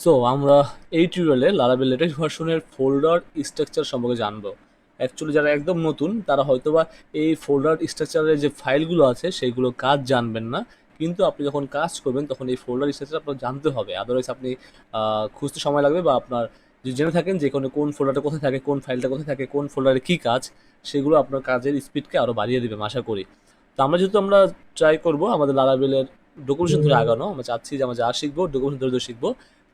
So আমরা এই টিউটোরিয়ালে লারাবেল লেটেস্ট ভার্সনের ফোল্ডার স্ট্রাকচার সম্পর্কে জানব। অ্যাকচুয়ালি যারা একদম নতুন তারা হয়তোবা এই ফোল্ডার স্ট্রাকচারের যে ফাইলগুলো আছে সেইগুলো কাজ জানবেন না। কিন্তু আপনি যখন কাজ করবেন তখন এই ফোল্ডার স্ট্রাকচার আপনার জানতে হবে। আদারওয়াইজ আপনি খুঁজতে সময় লাগবে বা আপনার যদি জেনে থাকেন যে কোনো কোন ফোল্ডারটা কোথায় থাকে কোন ফাইলটা কোথায় থাকে কোন ফোল্ডারে কী কাজ সেগুলো আপনার কাজের স্পিডকে আরও বাড়িয়ে দেবে আশা করি। তো আমরা যেহেতু আমরা ট্রাই করব আমাদের লারাবেলের ডকুমেন্টেশন ধরে আগানো আমরা চাচ্ছি যে আমরা যা শিখব ডকুমেন্টেশন ধরে ধরে শিখব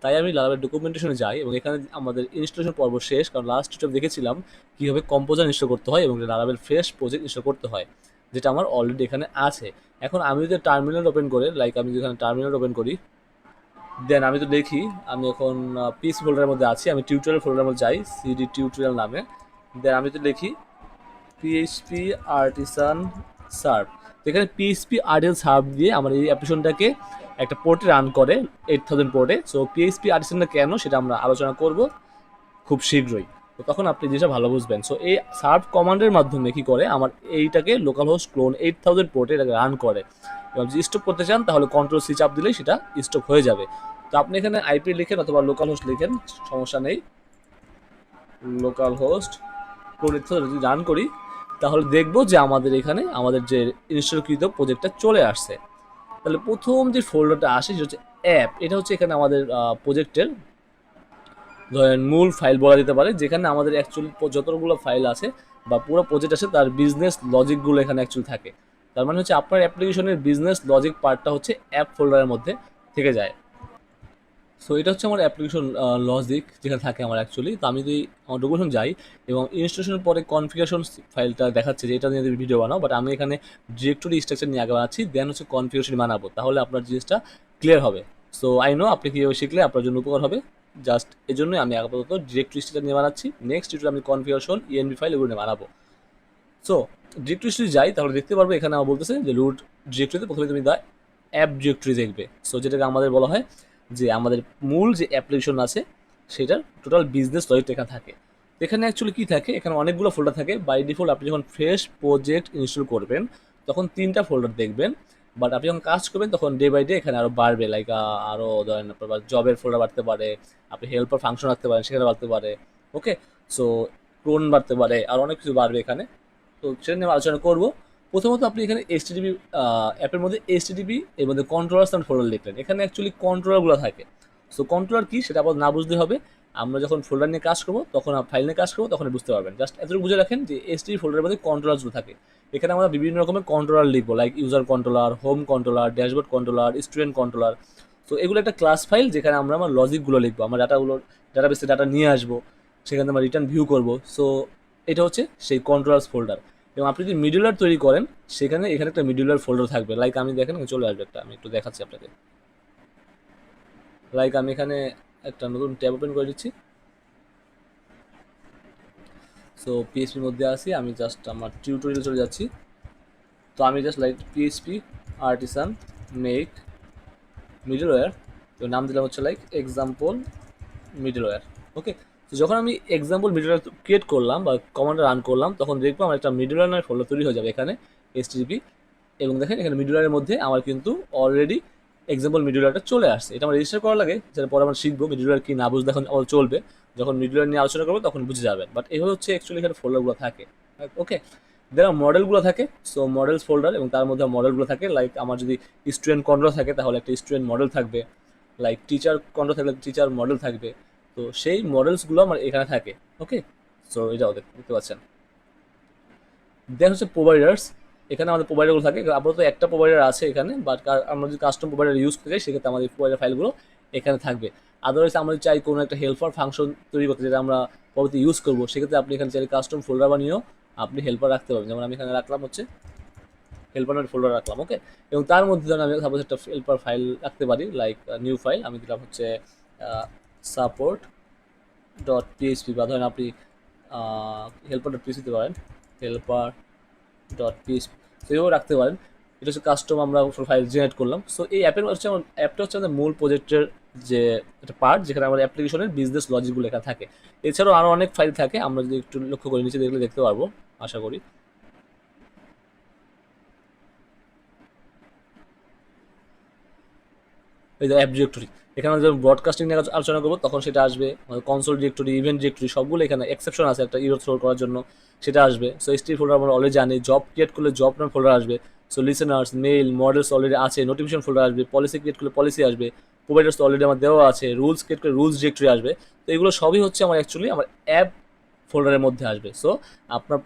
তাই আমি লারাবেল ডকুমেন্টেশনে যাই এবং এখানে আমাদের ইনস্টলেশন পর্ব শেষ, কারণ লাস্ট স্টেপ দেখেছিলাম কীভাবে কম্পোজার ইনস্টল করতে হয় এবং লারাবেল ফ্রেশ প্রজেক্ট ইনস্টল করতে হয়, যেটা আমার অলরেডি এখানে আছে। এখন আমি যদি টার্মিনাল ওপেন করে লাইক আমি যদি এখানে টার্মিনাল ওপেন করি দেন আমি তো দেখি, আমি এখন পিস ফোল্ডারের মধ্যে আছি, আমি টিউটোরিয়াল ফোল্ডারের মধ্যে যাই সিডি টিউটোরিয়াল নামে। দেন আমি তো লিখি পিএইচপি আর্টিসান সার্ভ এখানে পিএইচপি আর্টিসান সার্ভ দিয়ে আমার এই অ্যাপ্লিকেশনটাকে একটা পোর্টে রান করে এইট থাউজেন্ড পোর্টে সো পিএইচপি আর্টিসানটা কেন সেটা আমরা আলোচনা করব খুব শীঘ্রই। তো তখন আপনি জিনিসটা ভালো বুঝবেন। সো এই সার্ভ কমান্ডের মাধ্যমে কি করে? আমার এইটাকে local host colon eight thousand পোর্টে এটাকে রান করে। এবং যদি স্টপ করতে চান, তাহলে কন্ট্রোল সি চাপ দিলেই সেটা স্টপ হয়ে যাবে। তো আপনি এখানে আইপি লিখেন অথবা লোকাল হোস্ট লিখেন, সমস্যা নেই। লোকাল হোস্ট ক্লোন এইট যদি রান করি, তাহলে দেখব যে আমাদের এখানে আমাদের যে ইনস্টলকৃত প্রজেক্টটা চলে আসছে। তাহলে প্রথম যে ফোল্ডারটা আসে সেটা হচ্ছে অ্যাপ এটা হচ্ছে এখানে আমাদের প্রজেক্টের ধরেন মূল ফাইল বলা যেতে পারে, যেখানে আমাদের অ্যাকচুয়ালি যতগুলো ফাইল আছে বা পুরো প্রজেক্ট আছে, তার বিজনেস লজিকগুলো এখানে অ্যাকচুয়ালি থাকে। তার মানে হচ্ছে আপনার অ্যাপ্লিকেশনের বিজনেস লজিক পার্টটা হচ্ছে অ্যাপ ফোল্ডারের মধ্যে থেকে যায়। সো এটা হচ্ছে আমার অ্যাপ্লিকেশন লজিক যেখানে থাকে আমার অ্যাকচুয়ালি তো আমি যদি আমার ডকুমেন্টেশন যাই এবং ইনস্টলেশনের পরে কনফিগারেশন ফাইলটা দেখাচ্ছে যে এটা নিয়ে ভিডিও বানাও বাট আমি এখানে ডিরেক্টরি স্ট্রাকচার নিয়ে আগে বানাচ্ছি দেন হচ্ছে কনফিগারেশন বানাবো, তাহলে আপনার জিনিসটা ক্লিয়ার হবে। সো আই নো আপনি কীভাবে শিখলে আপনার জন্য উপকার হবে। জাস্ট এই জন্যই আমি আপাতত ডিরেক্টরি স্ট্রাকচার নিয়ে বানাচ্ছি। নেক্সট টিউটোরিয়াল আমি কনফিগারেশন ইএনবি ফাইল এগুলো নিয়ে বানাবো। সো ডিরেক্টরি যদি যাই, তাহলে দেখতে পারব এখানে আমার বলতেছে যে রুট ডিরেক্টরিতে প্রথমে তুমি দা অ্যাপ ডিরেক্টরি দেখবে। সো যেটাকে আমাদের বলা হয় যে আমাদের মূল যে অ্যাপ্লিকেশন আছে, সেটার টোটাল বিজনেস লজিকটা এখানে থাকে। এখানে অ্যাকচুয়ালি কী থাকে? এখানে অনেকগুলো ফোল্ডার থাকে। বাই ডিফল্ট আপনি যখন ফ্রেশ প্রজেক্ট ইনস্টল করবেন, তখন তিনটা ফোল্ডার দেখবেন। বাট আপনি যখন কাজ করবেন, তখন ডে বাই ডে এখানে আরও বাড়বে। লাইক আরও ধরেন, আপনার জবের ফোল্ডার বাড়তে পারে, আপনি হেল্পার ফাংশন রাখতে পারেন, সেখানে বাড়তে পারে। ওকে সো ক্রোন বাড়তে পারে, আর অনেক কিছু বাড়বে এখানে। তো সেটা নিয়ে আলোচনা করব। প্রথমত আপনি এখানে এইচটিডিপি অ্যাপের মধ্যে এইচটিডিপি এর মধ্যে কন্ট্রোলার অ্যান্ড ফোল্ডার লিখলেন। এখানে অ্যাকচুয়ালি কন্ট্রোলারগুলো থাকে। সো কন্ট্রোলার কী? সেটা আবার না বুঝতে হবে। আমরা যখন ফোল্ডার নিয়ে কাজ করব, তখন ফাইল নিয়ে কাজ করব তখন বুঝতে পারবেন। জাস্ট এতটুকু বুঝে রাখেন যে এইচটিডি ফোল্ডারের মধ্যে কন্ট্রোলারগুলো থাকে। এখানে আমরা বিভিন্ন রকমের কন্ট্রোলার লিখব like user controller home controller dashboard controller student controller তো এগুলো একটা ক্লাস ফাইল যেখানে আমরা আমার লজিকগুলো লিখব, আমরা ডাটাগুলো ডাটাবেসে ডাটা নিয়ে আসব, সেখানে আমরা রিটার্ন ভিউ করব। সো এটা হচ্ছে সেই কন্ট্রোলার্স ফোল্ডার এবং আপনি যদি মিডুলার তৈরি করেন, সেখানে এখানে একটা মিডুলার ফোল্ডার থাকবে। লাইক আমি দেখেন চলে আসবে একটা, আমি একটু দেখাচ্ছি আপনাকে। লাইক আমি এখানে একটা নতুন ট্যাব ওপেন করে দিচ্ছি। সো পিএইচপির মধ্যে আসি আমি জাস্ট আমার টিউটোরিয়াল চলে যাচ্ছি। তো আমি just like PHP artisan make middleware তো নাম দিলাম হচ্ছে লাইক এক্সাম্পল মিডলওয়্যার ওকে তো যখন আমি এক্সাম্পল মিডলওয়্যার ক্রিয়েট করলাম বা কমান্ড রান করলাম, তখন দেখব আমার একটা মিডলওয়্যার নামের ফোল্ডার তৈরি হয়ে যাবে এখানে এসটিপি এবং দেখেন এখানে মিডলওয়্যারের মধ্যে আমার কিন্তু অলরেডি এক্সাম্পল মিডলওয়্যারটা চলে আসছে। এটা আমার রেজিস্টার করা লাগে যেটা পরে আমরা শিখব মিডলওয়্যার কি না বুঝতে এখন চলবে। যখন মিডলওয়্যার নিয়ে আলোচনা করব, তখন বুঝে যাবেন। বাট এইভাবে হচ্ছে অ্যাকচুয়ালি এখানে ফোল্ডারগুলো থাকে। ওকে দেন মডেলগুলো থাকে। সো মডেলস ফোল্ডার এবং তার মধ্যে মডেলগুলো থাকে। লাইক আমার যদি স্টুডেন্ট কন্ট্রোল থাকে, তাহলে একটা স্টুডেন্ট মডেল থাকবে। লাইক টিচার কন্ট্রোল থাকলে টিচার মডেল থাকবে। তো সেই মডেলসগুলো আমার এখানে থাকে ওকে সো এটাও দেখ- দেখতে পাচ্ছেন। দেন হচ্ছে প্রোভাইডার্স এখানে আমাদের প্রোভাইডারগুলো থাকে আপাতত একটা প্রোভাইডার আছে এখানে বাট আমরা যদি কাস্টম প্রোভাইডার ইউজ করি সেক্ষেত্রে আমাদের প্রোভাইডার ফাইলগুলো এখানে থাকবে। আদারওয়াইজ আমরা চাই কোনো একটা হেল্পার ফাংশন তৈরি করতে, যেটা আমরা পরবর্তী ইউজ করব, সেক্ষেত্রে আপনি এখানে চাইলে কাস্টম ফোল্ডার বানিয়েও আপনি হেল্পার রাখতে পারবেন। যেমন আমি এখানে রাখলাম হচ্ছে হেল্পার ফোল্ডার রাখলাম ওকে এবং তার মধ্যে ধরেন আমি সাপোজ একটা হেল্পার ফাইল রাখতে পারি লাইক নিউ ফাইল আমি দিলাম হচ্ছে সাপোর্ট ডট পিএইচপি বা ধরেন আপনি হেল্পার ডট পিএইচপি দিতে পারেন। হেল্পার ডট পিএইচপি তো এভাবে রাখতে পারেন। এটা হচ্ছে কাস্টম আমরা ফাইল জেনারেট করলাম। সো এই অ্যাপের হচ্ছে আমার অ্যাপটা হচ্ছে আমাদের মূল প্রজেক্টের যে একটা পার্ট যেখানে আমাদের অ্যাপ্লিকেশনের বিজনেস লজিকগুলো লেখা থাকে। এছাড়াও আরও অনেক ফাইল থাকে। আমরা যদি একটু লক্ষ্য করে, নিচে দেখলে দেখতে পারব, আশা করি। এই যে অ্যাপ ডিরেক্টরি এখানে যখন ব্রডকাস্টিং নিয়ে আলোচনা করব, তখন সেটা আসবে কনসোল ডিরেক্টরি ইভেন্ট ডিরেক্টরি সবগুলো এখানে এক্সেপশন আছে একটা ইরো থ্রো করার জন্য, সেটা আসবে। সো এসটি ফোল্ডার আমরা অলরেডি জানি জব ক্রিয়েট করলে জব নাম ফোল্ডার আসবে। So listeners mail models already আছে নোটিফিকেশন ফোল্ডার আসবে পলিসি ক্রিয়েট করলে পলিসি আসবে প্রোভাইডার্স অলরেডি আমার দেওয়া আছে রুলস ক্রিয়েট করে রুলস ডিরেক্টরি আসবে। তো এগুলো সবই হচ্ছে আমার অ্যাকচুয়ালি আমার অ্যাপ ফোল্ডারের মধ্যে আসবে। সো আপনার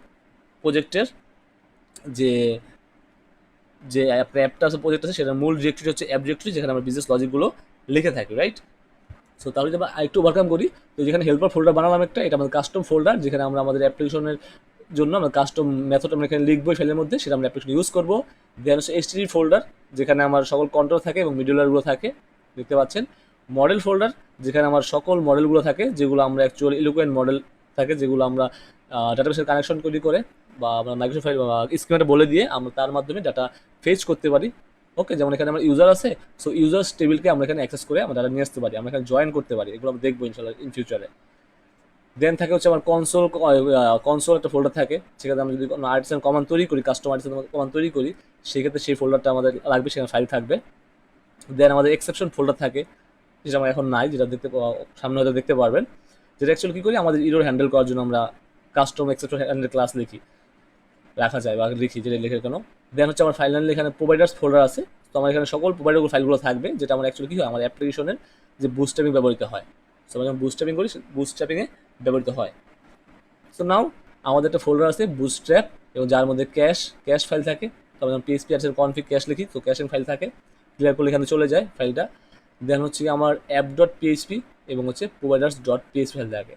প্রজেক্টের যে যে অ্যাপটা আছে প্রজেক্ট আছে, সেটার মূল ডিরেক্টরি হচ্ছে অ্যাপ ডিরেক্টরি যেখানে আমার বিজনেস লজিকগুলো লিখে থাকি রাইট সো তাহলে আমরা আরেকটু ওভারকাম করি, তো যেখানে হেল্পার ফোল্ডার বানালাম একটা, এটা আমাদের কাস্টম ফোল্ডার যেখানে আমরা আমাদের অ্যাপ্লিকেশনের জন্য আমরা কাস্টম মেথড আমরা এখানে লিখব ফাইলের মধ্যে, সেটা আমরা অ্যাপ্লিকেশন ইউজ করব। দেন হচ্ছে এইচটি ফোল্ডার যেখানে আমার সকল কন্ট্রোল থাকে এবং মিডুলারগুলো থাকে, দেখতে পাচ্ছেন? মডেল ফোল্ডার যেখানে আমার সকল মডেলগুলো থাকে, যেগুলো আমরা অ্যাকচুয়ালি ইলোকুয়েন্ট মডেল থাকে, যেগুলো আমরা ডাটাবেসের কানেকশন তৈরি করে বা আমরা মাইক্রোসফট স্কিমেটা বলে দিয়ে আমরা তার মাধ্যমে ডাটা ফেচ করতে পারি। ওকে যেমন এখানে আমার ইউজার আছে সো ইউজার টেবিলকে আমরা এখানে অ্যাক্সেস করে আমরা নিয়ে আসতে পারি, আমরা এখানে জয়েন করতে পারি, এগুলো আমরা দেখব ইনশাল্লাহ ইন ফিউচারে দেন থাকে হচ্ছে আমার কনসোল কনসোল একটা ফোল্ডার থাকে সেক্ষেত্রে আমরা যদি কোনো আর্টিসান কমান তৈরি করি কাস্টম আর্টিসান কমান তৈরি করি, সেক্ষেত্রে সেই ফোল্ডারটা আমাদের লাগবে, সেখানে ফাইল থাকবে। দেন আমাদের এক্সেপশন ফোল্ডার থাকে, যেটা আমার এখন নাই, যেটা দেখতে সামনে হয়তো দেখতে পারবেন। যেটা অ্যাকচুয়ালি কী করি, আমাদের ইরোর হ্যান্ডেল করার জন্য আমরা কাস্টম এক্সেপশন হ্যান্ডেল ক্লাস লিখি। রাখা যায় বা লিখি যেটা লিখে কেন। দেন হচ্ছে আমার ফাইনালি এখানে প্রোভাইডার্স ফোল্ডার আছে। তো আমার এখানে সকল প্রোভাইডার ফাইলগুলো থাকবে, যেটা আমার অ্যাকচুয়ালি কী হয়, আমার অ্যাপ্লিকেশনের যে বুস্টাপিং ব্যবহৃত হয়। সো আমরা যখন বুস্টাপিং করি বুস্টাপিংয়ে ব্যবহৃত হয়। সো নাও আমাদের একটা ফোল্ডার আছে বুস্ট্র্যাপ এবং যার মধ্যে ক্যাশ ক্যাশ ফাইল থাকে। তো আমরা পিএসপি আছে কনফিগ ক্যাশ লিখি, তো ক্যাশ ফাইল থাকে। ক্লিয়ার করলে এখানে চলে যায় ফাইলটা দেন হচ্ছে আমার অ্যাপ ডট পিএইচপি এবং হচ্ছে প্রোভাইডার্স ডট পিএইচপি ফাইল থাকে।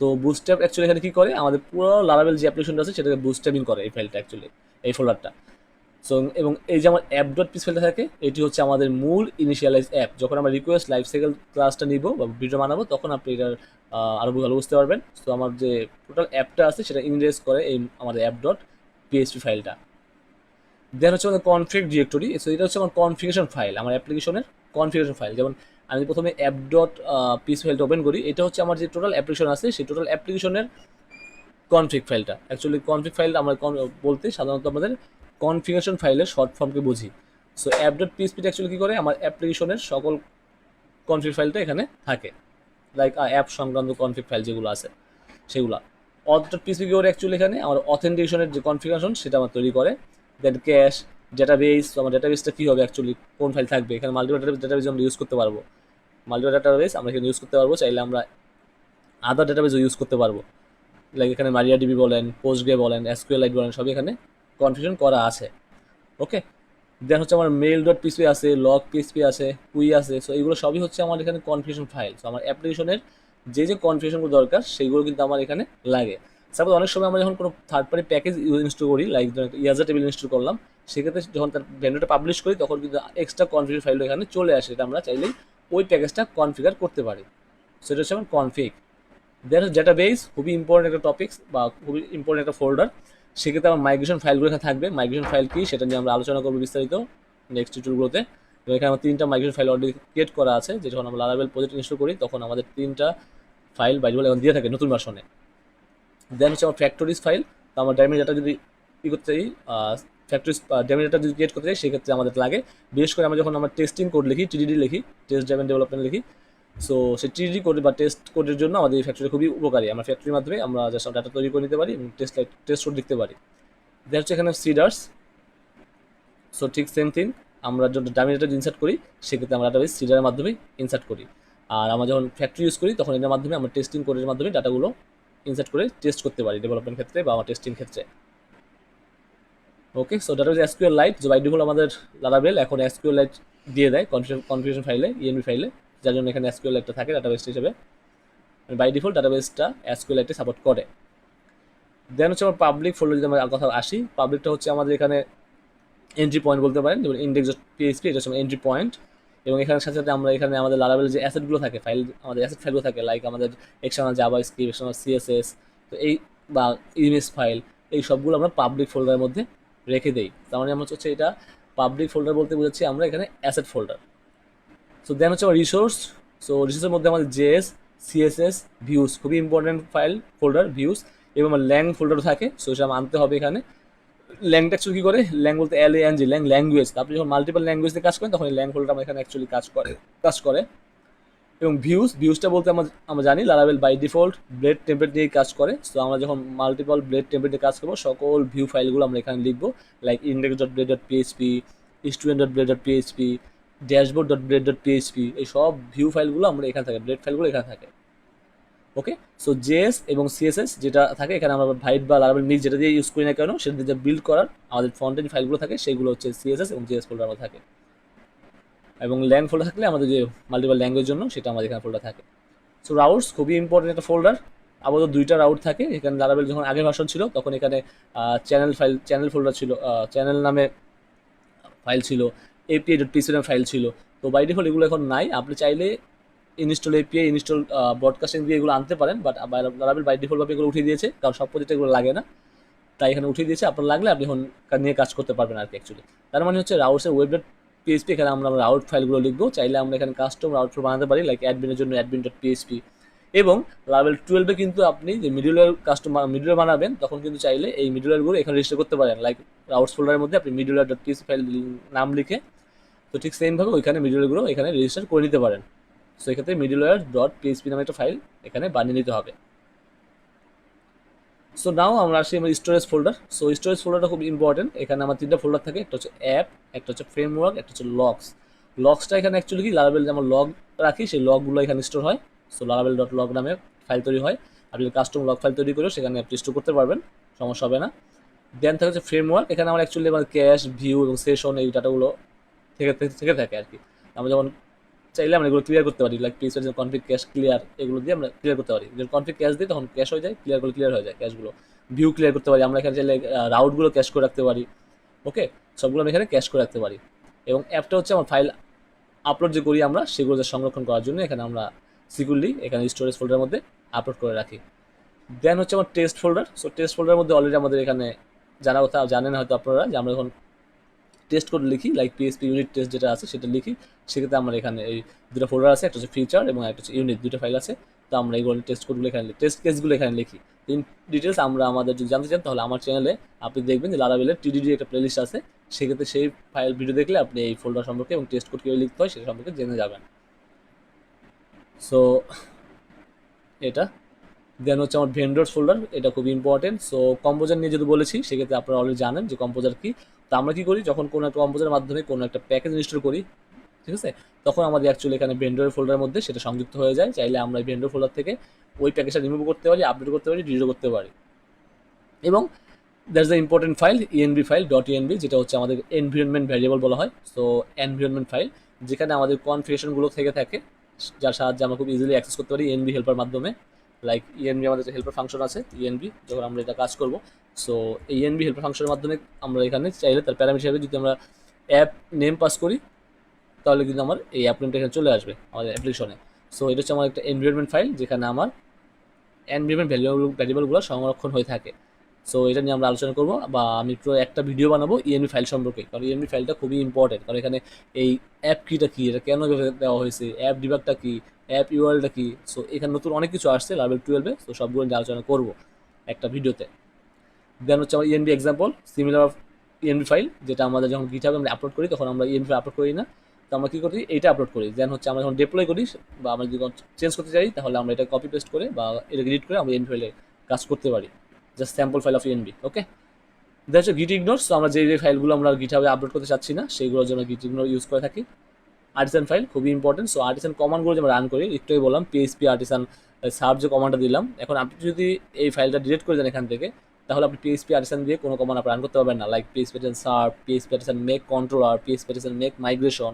তো বুস্ট্যাপ অ্যাকচুয়ালি এখানে কী করে? আমাদের পুরো লারাবেল যে অ্যাপ্লিকেশনটা আছে, সেটাকে বুস্ট্যাপিং করে এই ফাইলটা অ্যাকচুয়ালি এই ফোল্ডারটা সো এবং এই যে আমার অ্যাপ ডট পিস ফাইলটা থাকে, এটি হচ্ছে আমাদের মূল ইনিশিয়ালাইজ অ্যাপ যখন আমরা রিকোয়েস্ট লাইফ সাইকেল ক্লাসটা নিব বা ভিডিও বানাবো, তখন আপনি এটার আরও ভালো বুঝতে পারবেন। তো আমার যে টোটাল অ্যাপটা আছে, সেটা ইনরেজ করে এই আমাদের অ্যাপ ডট পিএইচপি ফাইলটা দেন হচ্ছে আমাদের কনফিগ ডিরেক্টরি সো এটা হচ্ছে আমার কনফিগেশন ফাইল আমার অ্যাপ্লিকেশনের কনফিগেশন ফাইল যেমন আমি প্রথমে অ্যাপ ডট পিস ফাইলটা ওপেন করি। এটা হচ্ছে আমার যে টোটাল অ্যাপ্লিকেশন আছে, সেই টোটাল অ্যাপ্লিকেশনের কনফিগ ফাইলটা অ্যাকচুয়ালি কনফিগ ফাইল আমরা বলতে সাধারণত আমাদের কনফিগারেশন ফাইলের শর্ট ফর্মকে বুঝি। সো অ্যাপ ডট পিএসপিটা অ্যাকচুয়ালি কী করে? আমার অ্যাপ্লিকেশনের সকল কনফিগ ফাইলটা এখানে থাকে। লাইক অ্যাপ সংক্রান্ত কনফিগ ফাইল যেগুলো আছে, সেগুলো। অথ ডট পিএসপি কী করে অ্যাকচুয়ালি এখানে? আমার অথেন্টিকেশনের যে কনফিগারেশন সেটা আমার তৈরি করে। দেন ক্যাশ ডেটাবেস আমার ডেটাবেসটা কী হবে অ্যাকচুয়ালি কোন ফাইল থাকবে? এখানে মাল্টিপল ডেটাবেস আমরা ইউজ করতে পারব। মাল্টিপল ডেটাবেস আমরা এখানে ইউজ করতে পারব। চাইলে আমরা আদার ডেটাবেসও ইউজ করতে পারব। লাইক এখানে মারিয়া ডিবি বলেন পোস্টগ্রে বলেন লাইট বলেন, সবই এখানে কনফিউশন করা আছে। ওকে দেন হচ্ছে আমার মেল ডট পিএসপি আছে লগ পিএসপি আছে কুই আছে সো এইগুলো সবই হচ্ছে আমার এখানে কনফিউশন ফাইল সো আমার অ্যাপ্লিকেশনের যে যে কনফিউশনগুলো দরকার, সেইগুলো কিন্তু আমার এখানে লাগে। সাপোজ অনেক সময় আমরা যখন কোনো থার্ড পার্টি প্যাকেজ ইনস্টল করি লাইক ইয়াজার টেবিল ইনস্টল করলাম, সেক্ষেত্রে যখন তার ভ্যান্ডুটা পাবলিশ করি, তখন কিন্তু এক্সট্রা কনফিউশন ফাইল এখানে চলে আসে। এটা আমরা চাইলেই ওই প্যাকেজটা কনফিগার করতে পারি। সেটা হচ্ছে আমার কনফিগ দেন ডেটা বেস খুবই ইম্পর্টেন্ট একটা টপিক্স বা খুবই ইম্পর্টেন্ট একটা ফোল্ডার সেক্ষেত্রে আমার মাইগ্রেশন ফাইলগুলো এখানে থাকবে। মাইগ্রেশন ফাইল কী? সেটা নিয়ে আমরা আলোচনা করব বিস্তারিত নেক্সট টিউটোরিয়ালগুলোতে তো এখানে আমার তিনটা মাইগ্রেশন ফাইল অলরেডি ক্রিয়েট করা আছে। যে যখন আমরা লারাবেল প্রজেক্ট ইনস্টল করি, তখন আমাদের তিনটা ফাইল বাইজুয়াল এখন দিয়ে থাকে নতুন ভার্সনে দেন হচ্ছে আমার ফ্যাক্টরিজ ফাইল তো আমার ড্যামেজ ডাটা যদি ই করতে চাই ফ্যাক্টরিজ ড্যামেজ ডাটা যদি ক্রিয়েট করতে চাই, সেক্ষেত্রে আমাদের লাগে। বিশেষ করে আমরা যখন আমরা টেস্টিং কোড লিখি টিডিডি লিখি টেস্ট ড্রাইভেন ডেভেলপমেন্ট লিখি সো সেই টিডি কোড বা টেস্ট কোডের জন্য আমাদের এই ফ্যাক্টরি খুবই উপকারী। আমরা ফ্যাক্টরির মাধ্যমে আমরা জাস্ট ডাটা তৈরি করে নিতে পারি এবং টেস্ট টেস্ট কোড লিখতে পারি। দেন হচ্ছে এখানে সিডার্স সো ঠিক সেম থিং আমরা যখন ডামি ডাটা ইনসার্ট করি, সেক্ষেত্রে আমরা ডাটাবেস সিডারের মাধ্যমে ইনসার্ট করি। আর আমরা যখন ফ্যাক্টরি ইউজ করি, তখন এটার মাধ্যমে আমরা টেস্টিং কোডের মাধ্যমে ডাটাগুলো ইনসার্ট করে টেস্ট করতে পারি ডেভেলপমেন্ট ক্ষেত্রে বা আমার টেস্টিং ক্ষেত্রে। Okay so database SQLite যে বাই ডিফল্ট আমাদের লারাবেল এখন এসকিউএল লাইট দিয়ে দেয় কনফিগারেশন ফাইলে ইএনবি ফাইলে যার জন্য এখানে এসকিউএল লাইটটা থাকে ডাটাবেস হিসেবে। বাই ডিফল্ট ডাটাবেসটা এসকিউএল লাইটে সাপোর্ট করে। দেন হচ্ছে আমার পাবলিক ফোল্ডার যদি আমরা কথা আসি পাবলিকটা হচ্ছে আমাদের এখানে এন্ট্রি পয়েন্ট বলতে পারেন। যেমন ইন্ডেক্স পিএইচপি এটা হচ্ছে এন্ট্রি পয়েন্ট এবং এখানে সাথে সাথে আমরা এখানে আমাদের লারাবেল যে অ্যাসেটগুলো থাকে ফাইল আমাদের অ্যাসেট ফাইলগুলো থাকে লাইক আমাদের external JavaScript external CSS তো এই বা ইমেজ ফাইল এই সবগুলো আমরা পাবলিক ফোল্ডারের মধ্যে রেখে দেই। তার মানে আমরা হচ্ছে এটা পাবলিক ফোল্ডার বলতে বোঝাচ্ছি আমরা এখানে অ্যাসেট ফোল্ডার সো দেন হচ্ছে আমার রিসোর্স সো রিসোর্সের মধ্যে আমাদের জেএস সিএসএস ভিউস খুবই ইম্পর্টেন্ট ফাইল ফোল্ডার ভিউস এবং আমার ল্যাং ফোল্ডারও থাকে। সো সেটা আনতে হবে এখানে। ল্যাংটা অ্যাকচুয়ালি কী করে? ল্যাং বলতে এল A N G lung language আপনি যখন মাল্টিপল ল্যাঙ্গুয়েজ দিয়ে কাজ করেন, তখন এই ল্যাং ফোল্ডার আমার এখানে অ্যাকচুয়ালি কাজ করে কাজ করে। এবং ভিউজ ভিউজটা বলতে আমরা আমরা জানি লারাবেল বাই ডিফল্ট ব্লেড টেমপ্লেট দিয়ে কাজ করে। সো আমরা যখন মাল্টিপল ব্লেড টেমপ্লেট দিয়ে কাজ করব, সকল ভিউ ফাইলগুলো আমরা এখানে লিখব। Like index dot blade dot PHP student dot blade dot PHP dashboard dot blade dot PHP এই সব ভিউ ফাইলগুলো আমরা এখানে থাকে ব্লেড ফাইলগুলো এখানে থাকে। ওকে সো জেএস এবং সিএসএস যেটা থাকে, এখানে আমরা ভাইট বা লারাবেল মিক্স যেটা দিয়ে ইউজ করি না কেন, সেটা দিয়ে বিল্ড করার আমাদের ফ্রন্টের ফাইলগুলো থাকে, সেগুলো হচ্ছে সিএসএস এবং জেএস ফোল্ডার থাকে। এবং ল্যাং ফোল্ডার থাকলে আমাদের যে মাল্টিপাল ল্যাঙ্গুয়েজ জন্য সেটা আমাদের এখানে ফোল্ডার থাকে। সো রাউটস খুবই ইম্পর্টেন্ট একটা ফোল্ডার আপাতত দুইটা রাউট থাকে। এখানে লারাবেল যখন আগের ভার্সন ছিল, তখন এখানে চ্যানেল ফাইল চ্যানেল ফোল্ডার ছিল চ্যানেল নামে ফাইল ছিল এপিআই ডট পিসি নামে ফাইল ছিল। তো বাই ডিফল্ট এগুলো এখন নাই। আপনি চাইলে ইনস্টল এপিআই ইনস্টল ব্রডকাস্টিং দিয়ে এগুলো আনতে পারেন বাট লারাবেল বাই ডিফল্টভাবে এগুলো উঠিয়ে দিয়েছে, কারণ সব প্রজেক্টে এগুলো লাগে না। তাই এখানে উঠিয়ে দিয়েছে। আপনার লাগলে আপনি এখন নিয়ে কাজ করতে পারবেন আর কি অ্যাকচুয়ালি তার মানে হচ্ছে রাউটসের ওয়েব ডট পিএইচপি এখানে আমরা রাউট ফাইলগুলো লিখব। চাইলে আমরা এখানে কাস্টম রাউট ফাইল বানাতে পারি লাইক অ্যাডমিনের জন্য অ্যাডমিন ডট পিএইচপি এবং লেভেল টুয়েলভে কিন্তু আপনি যে মিডিলওয়্যার কাস্টম মিডিলওয়্যার বানাবেন, তখন কিন্তু চাইলে এই মিডিলওয়্যারগুলো এখানে রেজিস্টার করতে পারেন। লাইক রাউটস ফোল্ডারের মধ্যে আপনি মিডিলওয়্যার ডট পিএইচপি ফাইল নাম লিখে তো ঠিক সেমভাবে ওইখানে মিডিলওয়্যারগুলো এখানে রেজিস্টার করে নিতে পারেন। সো এক্ষেত্রে মিডিলওয়্যার ডট পিএইচপি নামে একটা ফাইল এখানে বানিয়ে নিতে হবে। সো নাও আমরা আসি আমার স্টোরেজ ফোল্ডার সো স্টোরেজ ফোল্ডারটা খুব ইম্পর্টেন্ট এখানে আমার তিনটা ফোল্ডার থাকে। একটা হচ্ছে অ্যাপ একটা হচ্ছে ফ্রেমওয়ার্ক একটা হচ্ছে লগস লগসটা এখানে অ্যাকচুয়ালি কি? লারাবেল যেমন লগ রাখি, সেই লগগুলো এখানে স্টোর হয়। সো লারাবেল ডট লগ নামে ফাইল তৈরি হয়। আপনি কাস্টম লগ ফাইল তৈরি করে সেখানে আপনি স্টোর করতে পারবেন। সমস্যা হবে না। দেন থাকে হচ্ছে ফ্রেমওয়ার্ক এখানে আমার অ্যাকচুয়ালি আমার ক্যাশ ভিউ এবং সেশন এই ডাটাগুলো থেকে থেকে থাকে আর কি। আমরা যেমন চাইলে আমরা এগুলো ক্লিয়ার করতে পারি লাইক পিসের যে কনফিগ ক্যাশ ক্লিয়ার এগুলো দিয়ে আমরা ক্লিয়ার করতে পারি। যখন ক্যাশ দিই তখন ক্যাশ হয়ে যায় ক্লিয়ার করে ক্লিয়ার হয়ে যায় ক্যাশগুলো ভিউ ক্লিয়ার করতে পারি, আমরা এখানে চাইলে রাউটগুলো ক্যাশ করে রাখতে পারি। ওকে সবগুলো আমরা এখানে ক্যাশ করে রাখতে পারি। এবং অ্যাপটা হচ্ছে আমার ফাইল আপলোড যে করি আমরা, সেগুলো যে সংরক্ষণ করার জন্য এখানে আমরা সিকিউরলি এখানে স্টোরেজ ফোল্ডারের মধ্যে আপলোড করে রাখি। দেন হচ্ছে আমার টেস্ট ফোল্ডার সো টেস্ট ফোল্ডারের মধ্যে অলরেডি আমাদের এখানে জানা কথা জানেন হয়তো আপনারা যে আমরা যখন টেস্ট কোড লিখি লাইক পিএসপি ইউনিট টেস্ট যেটা আছে সেটা লিখি। সেক্ষেত্রে আমরা এখানে এই দুটো ফোল্ডার আছে, একটা হচ্ছে ফিচার এবং একটা হচ্ছে ইউনিট দুটো ফাইল আছে। তো আমরা এইগুলো টেস্ট কোডগুলো এখানে টেস্ট কেসগুলো এখানে লিখি। ইন ডিটেলস আমরা আমাদের যদি জানতে চান, তাহলে আমার চ্যানেলে আপনি দেখবেন যে লারাবেলের টিডিডি একটা প্লেলিস্ট আছে। সেক্ষেত্রে সেই ফাইল ভিডিও দেখলে আপনি এই ফোল্ডার সম্পর্কে এবং টেস্ট কোড কীভাবে লিখতে হয়, সেটা সম্পর্কে জেনে যাবেন। সো এটা। দেন হচ্ছে আমার ভেন্ডার্স ফোল্ডার এটা খুব ইম্পর্টেন্ট সো কম্পোজার নিয়ে যদি বলেছি, সেক্ষেত্রে আপনারা অলরেডি জানেন যে কম্পোজার কি। তো আমরা কী করি? যখন কোনো একটা কম্পোজারের মাধ্যমে কোনো একটা প্যাকেজ ইনস্টল করি, ঠিক আছে? তখন আমাদের অ্যাকচুয়ালি এখানে ভেন্ডরের ফোল্ডারের মধ্যে সেটা সংযুক্ত হয়ে যায়। চাইলে আমরা এই ভেন্ডর ফোল্ডার থেকে ওই প্যাকেজটা রিমুভ করতে পারি আপডেট করতে পারি ডিলিট করতে পারি। এবং that's the important file ENV file dot ENV যেটা হচ্ছে আমাদের এনভিরনমেন্ট ভ্যারিয়েবল বলা হয়। সো এনভিরনমেন্ট ফাইল যেখানে আমাদের কনফিগারেশনগুলো থেকে থাকে, যার সাহায্যে আমরা খুব ইজিলি অ্যাক্সেস করতে পারি এনবি হেল্পার মাধ্যমে। লাইক ইএনবি আমাদের হেল্পার ফাংশন আছে ইএনবি যখন আমরা এটা কাজ করব সো এই ইএনবি হেল্পার ফাংশনের মাধ্যমে আমরা এখানে চাইলে তার প্যারামিটার হিসেবে যদি আমরা অ্যাপ নেম পাস করি, তাহলে কিন্তু আমার এই অ্যাপ নেমটা এখানে চলে আসবে আমাদের অ্যাপ্লিকেশনে সো এটা হচ্ছে আমার একটা এনভিরনমেন্ট ফাইল যেখানে আমার এনভিরনমেন্ট ভ্যালুয়েবল ভ্যারিয়েবলগুলো সংরক্ষণ হয়ে থাকে। সো এটা নিয়ে আমরা আলোচনা করব বা আমি পুরো একটা ভিডিও বানাবো ইএনবি ফাইল সম্পর্কে। কারণ ইএনবি ফাইলটা খুবই ইম্পর্টেন্ট কারণ এখানে এই অ্যাপ কিটা কী? এটা কেন দেওয়া হয়েছে? অ্যাপ ডিবাগটা কী? অ্যাপ ইউআরএলটা কী? সো এখানে নতুন অনেক কিছু আসছে লাভেল টুয়েলভে সো সবগুলো নিয়ে আলোচনা করব একটা ভিডিওতে দেন হচ্ছে আমার ENV example similar of ENV file যেটা আমাদের যখন গিটাবে আমরা আপলোড করি, তখন আমরা ইএনবি ফাইল আপলোড করি না। তো আমরা কী করি এইটা আপলোড করি। দেন হচ্ছে আমরা যখন ডিপ্লয় করি, বা আমরা যদি চেঞ্জ করতে চাই, তাহলে আমরা এটা কপি পেস্ট করে, বা এটা এডিট করে আমরা ইএনবি ফাইলে কাজ করতে পারি। Just sample file of ENV okay then হচ্ছে গিট ইগনোর সো আমরা যে যে ফাইলগুলো আমরা গিটাবে আপলোড করতে চাচ্ছি না সেইগুলোর জন্য গিট ইগনোর ইউজ করে থাকি। আর্টিসান ফাইল খুবই ইম্পর্টেন্ট সো আর্টিসান কমান্ডগুলো যে আমরা রান করি একটুই বললাম পিএসপি আর্টিসান সার্ভ যে কমান্ডটা দিলাম। এখন আপনি যদি এই ফাইলটা ডিলিট করে দেন এখান থেকে তাহলে আপনি পিএসপি আর্টিসান দিয়ে কোনো কমান্ড আপনি রান করতে পারবেন না। Like PHP artisan serve PHP artisan make controller PHP artisan make migration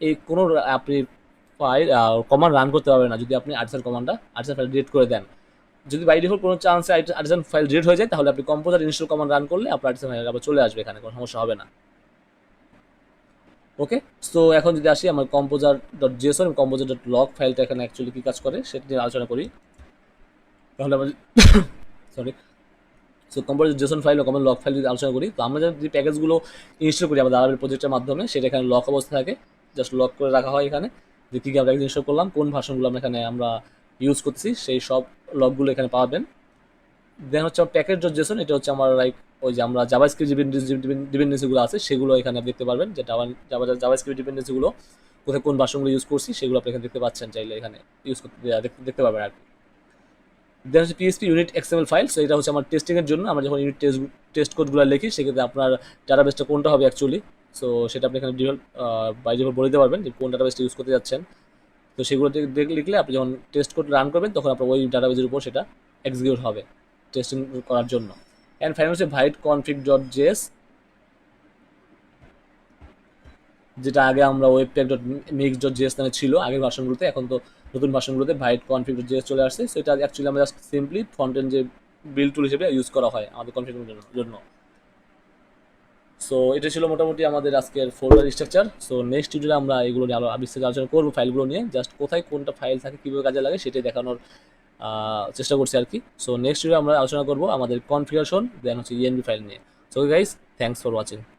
এই কোনো আপনি ফাইল কমান্ড রান করতে পারবেন না। যদি আপনি আর্টিসান কমান্ডটা আর্টিসান ফাইল ডিলিট করে দেন। যদি বাই ডিফল্ট কোনো চান্সে আর্টিসান ফাইল ডিলিট হয়ে যায়, তাহলে আপনি কম্পোজার ইনস্টল কমান্ড রান করলে আপনার আর্টিসান ফাইল আবার চলে আসবে এখানে, কোনো সমস্যা হবে না। ওকে সো এখন যদি আসি, আমার কম্পোজার ডট জিএসও এবং কম্পোজার ডট লগ ফাইলটা এখানে অ্যাকচুয়ালি কী কাজ করে, সেটা নিয়ে আলোচনা করি। তাহলে আমরা sorry so composer JSON file ও কম্পোজার লগ ফাইল যদি আলোচনা করি, তো আমরা যে প্যাকেজগুলো ইনস্টল করি আমাদের আরবের প্রজেক্টের মাধ্যমে, সেটা এখানে লক অবস্থা থাকে। জাস্ট লক করে রাখা হয় এখানে। যে কী আমরা ইনস্টল করলাম, কোন ভার্সনগুলো আমরা এখানে আমরা ইউজ করছি সেই সব লকগুলো এখানে পাবেন। দেন হচ্ছে আমার প্যাকেজ ডট জেসন এটা হচ্ছে আমার লাইক ওই যে আমরা জাভাস্ক্রিপ্ট ডিপেন্ডেন্সিগুলো আছে, সেগুলো এখানে দেখতে পারবেন। যে জাভা জাভাস্ক্রিপ্ট ডিপেন্ডেন্সিগুলো কোথায় কোন ভার্সনগুলো ইউজ করছি, সেগুলো আপনি এখানে দেখতে পাচ্ছেন চাইলে এখানে ইউজ করতে দেখতে পারবেন আর কি। দেন হচ্ছে PHP unit XML file so এটা হচ্ছে আমার টেস্টিংয়ের জন্য। আমরা যখন ইউনিট টেস্ট টেস্ট কোডগুলো লিখি, সেক্ষেত্রে আপনার ডাটাবেসটা কোনটা হবে অ্যাকচুয়ালি সো সেটা আপনি এখানে ডিফল্ট বাই ডিফল্ট বলে দিতে পারবেন যে কোন ডাটাবেসটা ইউজ করতে যাচ্ছেন। তো সেগুলো লিখলে আপনি যখন টেস্ট কোড রান করবেন, তখন আপনার ওই ডাটাবেসের উপর সেটা এক্সিকিউট হবে টেস্টিং করার জন্য। অ্যান্ড ফাইনাল হচ্ছে ভাইট কনফিগ ডট জেএস যেটা আগে আমরা webpack dot mix dot JS নামে ছিল, আগের ভার্সনগুলোতে এখন তো নতুন ভার্সনগুলোতে ভাইট কনফিগ ডট জিএস চলে আসছে। সেটা অ্যাকচুয়ালি আমরা জাস্ট সিম্পলি ফ্রন্টেন যে বিল টুল হিসেবে ইউজ করা হয় আমাদের কনফিগের জন্য সো এটা ছিল মোটামুটি আমাদের আজকের ফোল্ডার স্ট্রাকচার সো নেক্সট ভিডিওতে আমরা এগুলো নিয়ে আলো বিস্তারিত আলোচনা করব ফাইলগুলো নিয়ে। জাস্ট কোথায় কোনটা ফাইল থাকে, কীভাবে কাজে লাগে সেটাই দেখানোর চেষ্টা করছি আর কি। সো নেক্সট ভিডিও আমরা আলোচনা করব আমাদের কনফিগারেশন দেন হচ্ছে ইএনবি ফাইল নিয়ে। So guys thanks for watching